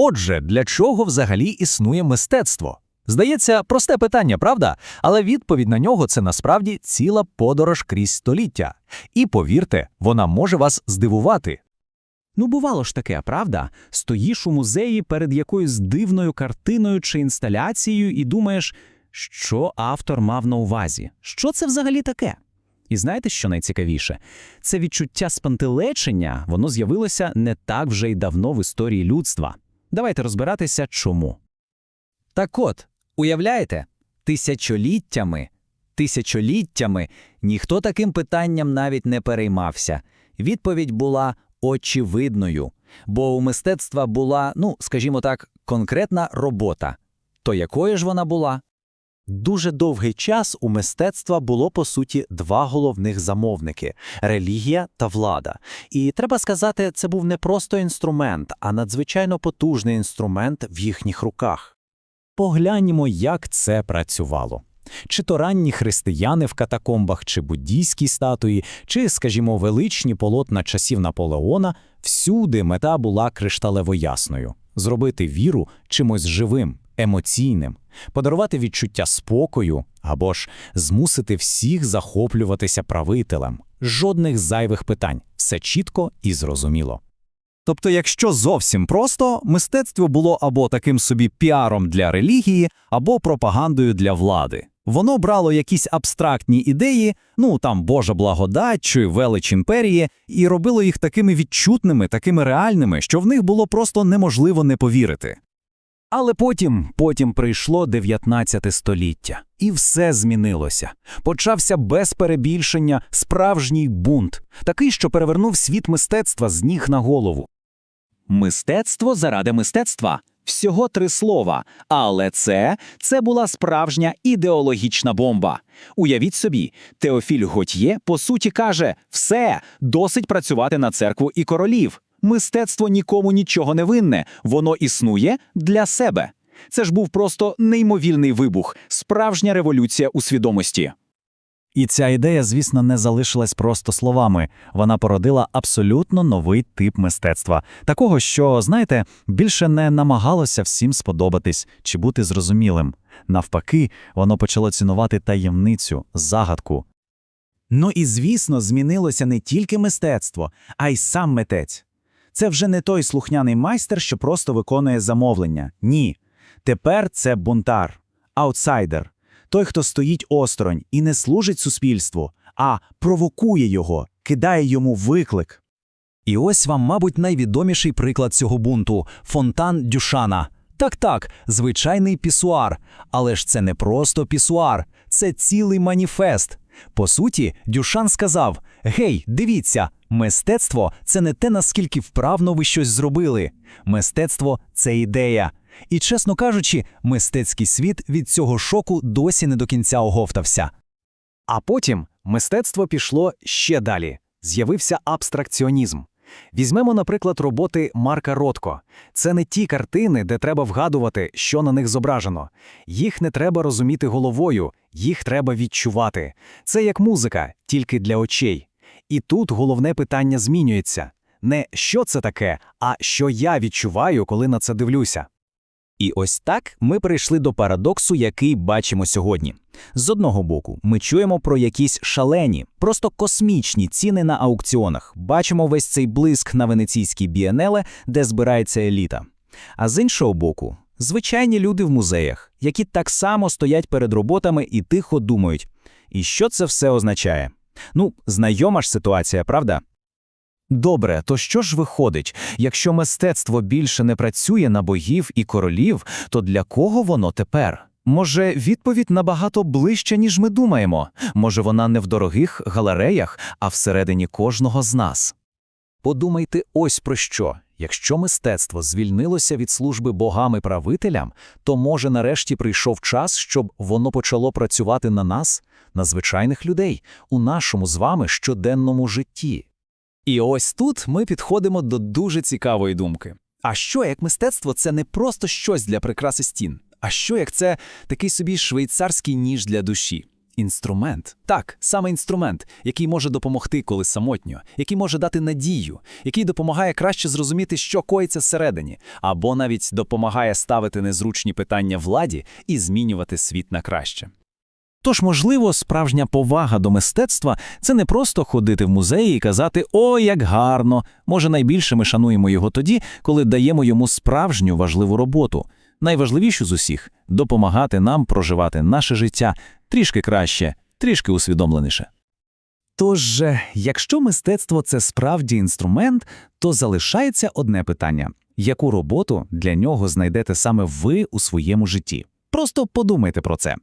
Отже, для чого взагалі існує мистецтво? Здається, просте питання, правда? Але відповідь на нього це насправді ціла подорож крізь століття. І повірте, вона може вас здивувати. Ну, бувало ж таке, правда? Стоїш у музеї перед якоюсь дивною картиною чи інсталяцією і думаєш, що автор мав на увазі? Що це взагалі таке? І знаєте, що найцікавіше? Це відчуття спантелечення, воно з'явилося не так вже й давно в історії людства. Давайте розбиратися, чому. Так от, уявляєте, тисячоліттями, тисячоліттями ніхто таким питанням навіть не переймався. Відповідь була очевидною, бо у мистецтва була, ну, скажімо так, конкретна робота. То якою ж вона була? Дуже довгий час у мистецтва було по суті два головних замовники релігія та влада. І треба сказати, це був не просто інструмент, а надзвичайно потужний інструмент в їхніх руках. Погляньмо, як це працювало. Чи то ранні християни в катакомбах, чи буддійські статуї, чи, скажімо, величні полотна часів Наполеона, всюди мета була кришталево ясною – зробити віру чимось живим, емоційним, подарувати відчуття спокою або ж змусити всіх захоплюватися правителем. Жодних зайвих питань, все чітко і зрозуміло. Тобто, якщо зовсім просто, мистецтво було або таким собі піаром для релігії, або пропагандою для влади. Воно брало якісь абстрактні ідеї, ну там Божа благодать чи велич імперії, і робило їх такими відчутними, такими реальними, що в них було просто неможливо не повірити. Але потім, потім прийшло 19 століття, і все змінилося. Почався без перебільшення справжній бунт, такий, що перевернув світ мистецтва з ніг на голову. Мистецтво заради мистецтва. Всього три слова, але це, це була справжня ідеологічна бомба. Уявіть собі, Теофіль Готьє по суті каже: все, досить працювати на церкву і королів. Мистецтво нікому нічого не винне, воно існує для себе. Це ж був просто неймовірний вибух, справжня революція у свідомості. І ця ідея, звісно, не залишилась просто словами. Вона породила абсолютно новий тип мистецтва, такого, що, знаєте, більше не намагалося всім сподобатись чи бути зрозумілим. Навпаки, воно почало цінувати таємницю, загадку. Ну і звісно, змінилося не тільки мистецтво, а й сам митець. Це вже не той слухняний майстер, що просто виконує замовлення. Ні. Тепер це бунтар, аутсайдер, той, хто стоїть осторонь і не служить суспільству, а провокує його, кидає йому виклик. І ось вам, мабуть, найвідоміший приклад цього бунту фонтан Дюшана. Так, так, звичайний пісуар. Але ж це не просто пісуар, це цілий маніфест. По суті, Дюшан сказав: Гей, дивіться, мистецтво це не те, наскільки вправно ви щось зробили. Мистецтво це ідея. І, чесно кажучи, мистецький світ від цього шоку досі не до кінця оговтався. А потім мистецтво пішло ще далі. З'явився абстракціонізм. Візьмемо, наприклад, роботи Марка Ротко. Це не ті картини, де треба вгадувати, що на них зображено. Їх не треба розуміти головою, їх треба відчувати. Це як музика, тільки для очей. І тут головне питання змінюється: не що це таке, а що я відчуваю, коли на це дивлюся. І ось так ми прийшли до парадоксу, який бачимо сьогодні. З одного боку, ми чуємо про якісь шалені, просто космічні ціни на аукціонах. Бачимо весь цей блиск на венеційській бієнеле, де збирається еліта. А з іншого боку, звичайні люди в музеях, які так само стоять перед роботами і тихо думають. І що це все означає? Ну, знайома ж ситуація, правда? Добре, то що ж виходить, якщо мистецтво більше не працює на богів і королів, то для кого воно тепер? Може, відповідь набагато ближча, ніж ми думаємо? Може, вона не в дорогих галереях, а всередині кожного з нас? Подумайте ось про що. Якщо мистецтво звільнилося від служби богам і правителям, то може нарешті прийшов час, щоб воно почало працювати на нас, на звичайних людей, у нашому з вами щоденному житті. І ось тут ми підходимо до дуже цікавої думки. А що як мистецтво це не просто щось для прикраси стін, а що як це такий собі швейцарський ніж для душі? Інструмент. Так, саме інструмент, який може допомогти, коли самотньо, який може дати надію, який допомагає краще зрозуміти, що коїться всередині, або навіть допомагає ставити незручні питання владі і змінювати світ на краще. Тож, можливо, справжня повага до мистецтва це не просто ходити в музеї і казати «О, як гарно!». Може, найбільше ми шануємо його тоді, коли даємо йому справжню важливу роботу, найважливішу з усіх допомагати нам проживати наше життя трішки краще, трішки усвідомленіше. Тож, якщо мистецтво це справді інструмент, то залишається одне питання: яку роботу для нього знайдете саме ви у своєму житті? Просто подумайте про це.